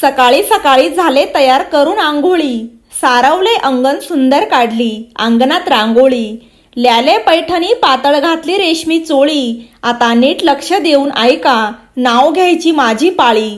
सकाळी सकाळी झाले तयार करून आंघोळी. सारवले अंगण सुंदर काढली. अंगणात रांगोळी. ल्याले पैठणी पातळ घातली रेशमी चोळी. आता नीट लक्ष देऊन ऐका नाव घ्यायची माझी पाळी.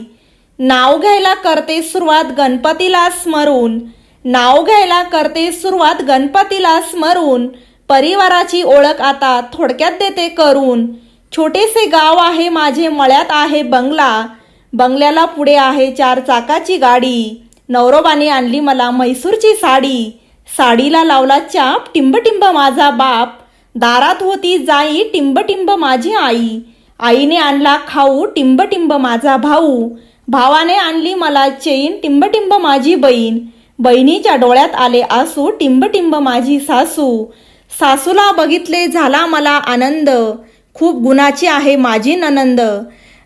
नाव घ्यायला करते सुरुवात गणपतीला स्मरून. नाव घ्यायला करते सुरुवात गणपतीला स्मरून. परिवाराची ओळख आता थोडक्यात देते करून. छोटेसे गाव आहे माझे मळ्यात आहे बंगला. बंगल्याला पुढे आहे चार चाकाची गाडी. नवरोबाने आणली मला म्हैसूरची साडी. साडीला लावला चाप टिंबटिंब माझा बाप. दारात होती जाई टिंबटिंब माझी आई. आईने आणला खाऊ टिंबटिंब माझा भाऊ. भावाने आणली मला चेन टिंबटिंब माझी बहीण. बहिणीच्या डोळ्यात आले आसू टिंबटिंब माझी सासू. सासूला बघितले झाला मला आनंद. खूप गुणाची आहे माझी ननंद.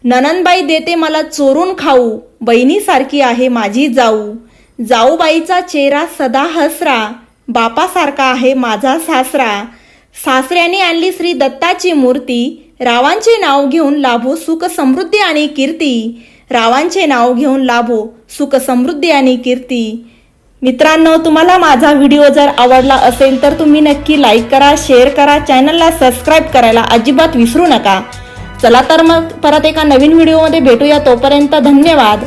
ननंदबाई देते मला चोरून खाऊ. बहिणीसारखी आहे माझी जाऊ. जाऊबाईचा चेहरा सदा हसरा. बापासारखा आहे माझा सासरा. सासऱ्याने आणली श्री दत्ताची मूर्ती. रावांचे नाव घेऊन लाभो सुख समृद्धी आणि कीर्ती. रावांचे नाव घेऊन लाभो सुख समृद्धी आणि कीर्ती. मित्रांनो तुम्हाला माझा व्हिडिओ जर आवडला असेल तर तुम्ही नक्की लाईक करा शेअर करा चॅनलला सबस्क्राईब करायला अजिबात विसरू नका. चला तर मग परत एका नवीन व्हिडिओमध्ये भेटूया. तोपर्यंत धन्यवाद.